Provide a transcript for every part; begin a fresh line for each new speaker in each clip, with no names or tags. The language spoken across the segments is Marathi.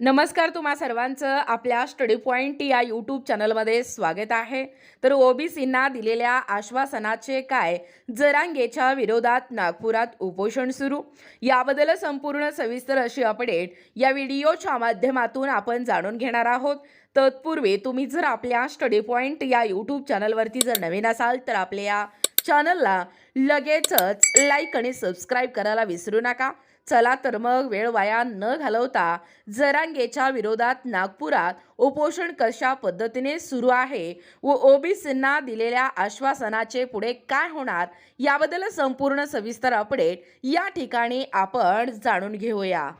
नमस्कार तुम्हा सर्वांचं. आपल्या स्टडी पॉईंट या यूट्यूब चॅनलमध्ये स्वागत आहे. तर ओबीसींना दिलेल्या आश्वासनाचे काय? जरांगेच्या विरोधात नागपुरात उपोषण सुरू. याबद्दल संपूर्ण सविस्तर अशी अपडेट या व्हिडिओच्या माध्यमातून आपण जाणून घेणार आहोत. तत्पूर्वी तुम्ही जर आपल्या स्टडी पॉईंट या यूट्यूब चॅनलवरती जर नवीन असाल तर आपल्या या चॅनलला लगेचच लाईक आणि सबस्क्राईब करायला विसरू नका. चला तर मग वेळ वाया न घालवता जरांगेच्या विरोधात नागपुरात उपोषण कशा पद्धतीने सुरू आहे व ओबीसींना दिलेल्या आश्वासनाचे पुढे काय होणार याबद्दल संपूर्ण सविस्तर अपडेट या ठिकाणी आपण जाणून घेऊया.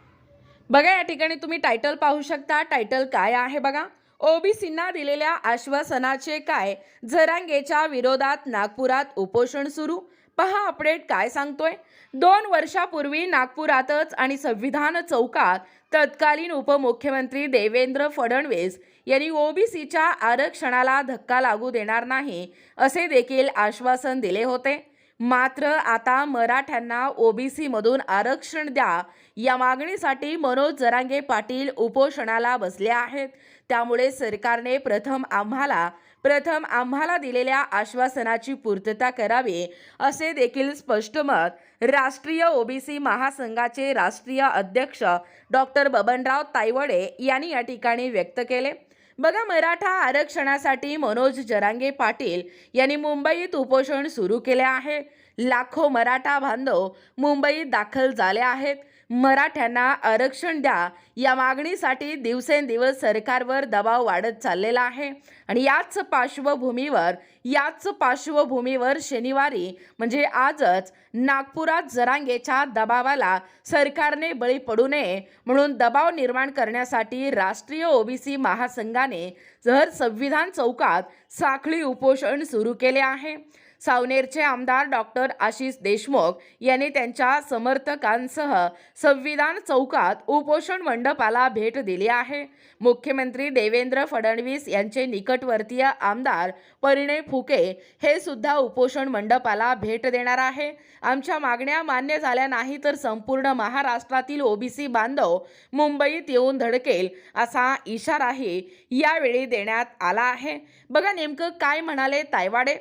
बघा या ठिकाणी तुम्ही टायटल पाहू शकता. टायटल काय आहे बघा? ओबीसींना दिलेल्या आश्वासनाचे काय? झरांगेच्या विरोधात नागपुरात उपोषण सुरू. पहा अपडेट काय सांगतोय. दोन वर्षापूर्वी नागपुरातच आणि संविधान चौकात तत्कालीन उपमुख्यमंत्री देवेंद्र फडणवीस यांनी ओबीसीच्या आरक्षणाला धक्का लागू देणार नाही असे देखील आश्वासन दिले होते. मात्र आता मराठ्यांना ओबीसीमधून आरक्षण द्या या मागणीसाठी मनोज जरांगे पाटील उपोषणाला बसले आहेत. त्यामुळे सरकारने प्रथम आम्हाला प्रथम आम्हाला दिलेल्या आश्वासनाची पूर्तता करावी असे देखील स्पष्ट मत राष्ट्रीय ओबीसी महासंघाचे राष्ट्रीय अध्यक्ष डॉक्टर बबनराव तायवडे यांनी या ठिकाणी व्यक्त केले. बघा मराठा आरक्षणासाठी मनोज जरांगे पाटील यांनी मुंबईत उपोषण सुरू केले आहे. लाखो मराठा बांधव मुंबईत दाखल झाले आहेत. मराठ्यांना आरक्षण द्या या मागणीसाठी दिवसेंदिवस सरकारवर दबाव वाढत चाललेला आहे. आणि याच पार्श्वभूमीवर याच पार्श्वभूमीवर शनिवारी म्हणजे आजच नागपुरात जरांगेच्या दबावाला सरकारने बळी पडू नये म्हणून दबाव निर्माण करण्यासाठी राष्ट्रीय ओबीसी महासंघाने जर संविधान चौकात साखळी उपोषण सुरू केले आहे. सावनेरचे आमदार डॉक्टर आशिष देशमुख यांनी त्यांच्या समर्थकांसह संविधान चौकात उपोषण मंडपाला भेट दिली आहे. मुख्यमंत्री देवेंद्र फडणवीस यांचे निकटवर्तीय आमदार परिणय फुके हे सुद्धा उपोषण मंडपाला भेट देणार आहे. आमच्या मागण्या मान्य झाल्या नाही तर संपूर्ण महाराष्ट्रातील ओबीसी बांधव मुंबईत येऊन धडकेल असा इशाराही यावेळी देण्यात आला आहे. बघा नेमकं काय म्हणाले तायवाडे?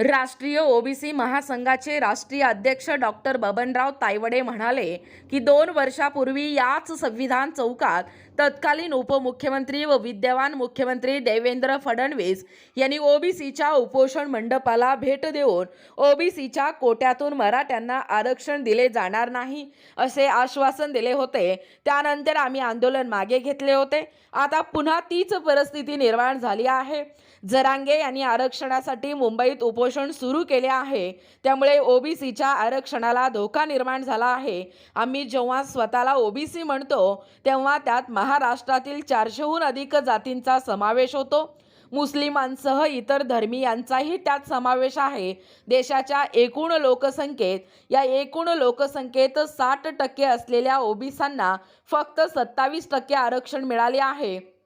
राष्ट्रीय ओबीसी महासंघाचे राष्ट्रीय अध्यक्ष डॉक्टर बबनराव तायवडे म्हणाले की दोन वर्षापूर्वी याच संविधान चौकात तत्कालीन उपमुख्यमंत्री व विद्यमान मुख्यमंत्री देवेंद्र फडणवीस यांनी ओबीसीच्या उपोषण मंडपाला भेट देऊन ओबीसीच्या कोट्यातून मराठ्यांना आरक्षण दिले जाणार नाही असे आश्वासन दिले होते. त्यानंतर आम्ही आंदोलन मागे घेतले होते. आता पुन्हा तीच परिस्थिती निर्माण झाली आहे. जरांगे यांनी आरक्षणासाठी मुंबईत उपोषण सुरू केले आहे. त्यामुळे ओबीसीच्या आरक्षणाला धोका निर्माण झाला आहे. आम्ही जेव्हा स्वतःला ओबीसी म्हणतो तेव्हा त्यात महाराष्ट्रातील चारशेहून अधिक जातींचा समावेश होतो. मुस्लिमांसह इतर धर्मीयांचाही त्यात समावेश आहे. देशाच्या एकूण लोकसंख्येत या एकूण लोकसंख्येत साठ टक्के असलेल्या ओबीसांना फक्त सत्तावीस टक्के आरक्षण मिळाले आहे.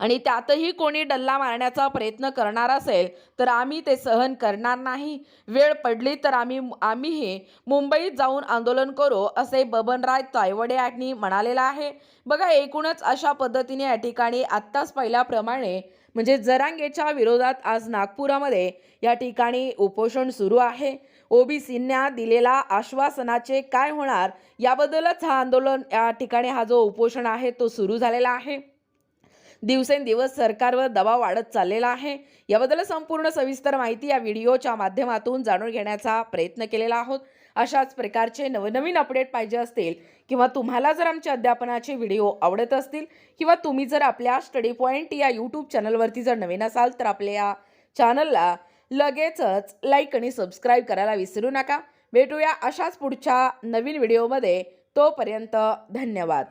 आणि त्यातही कोणी डल्ला मारण्याचा प्रयत्न करणार असेल तर आम्ही ते सहन करणार नाही. वेळ पडली तर आम्ही आम्हीही मुंबईत जाऊन आंदोलन करू असे बबनराय तायवडे यांनी म्हणालेलं आहे. बघा एकूणच अशा पद्धतीने या ठिकाणी आत्ताच पहिल्याप्रमाणे म्हणजे जरांगेच्या विरोधात आज नागपुरामध्ये या ठिकाणी उपोषण सुरू आहे. ओबीसींना दिलेला आश्वासनाचे काय होणार याबद्दलच हा आंदोलन या ठिकाणी हा जो उपोषण आहे तो सुरू झालेला आहे. दिवसेंदिवस सरकारवर दबाव वाढत चाललेला आहे. याबद्दल संपूर्ण सविस्तर माहिती या व्हिडिओच्या माध्यमातून जाणून घेण्याचा प्रयत्न केलेला आहोत. अशाच प्रकारचे नवनवीन अपडेट पाहिजे असतील किंवा तुम्हाला जर आमच्या अध्यापनाचे व्हिडिओ आवडत असतील किंवा तुम्ही जर आपल्या स्टडी पॉईंट या यूट्यूब चॅनलवरती जर नवीन असाल तर आपल्या या चॅनलला लगेचच लाईक आणि सबस्क्राईब करायला विसरू नका. भेटूया अशाच पुढच्या नवीन व्हिडिओमध्ये. तोपर्यंत धन्यवाद.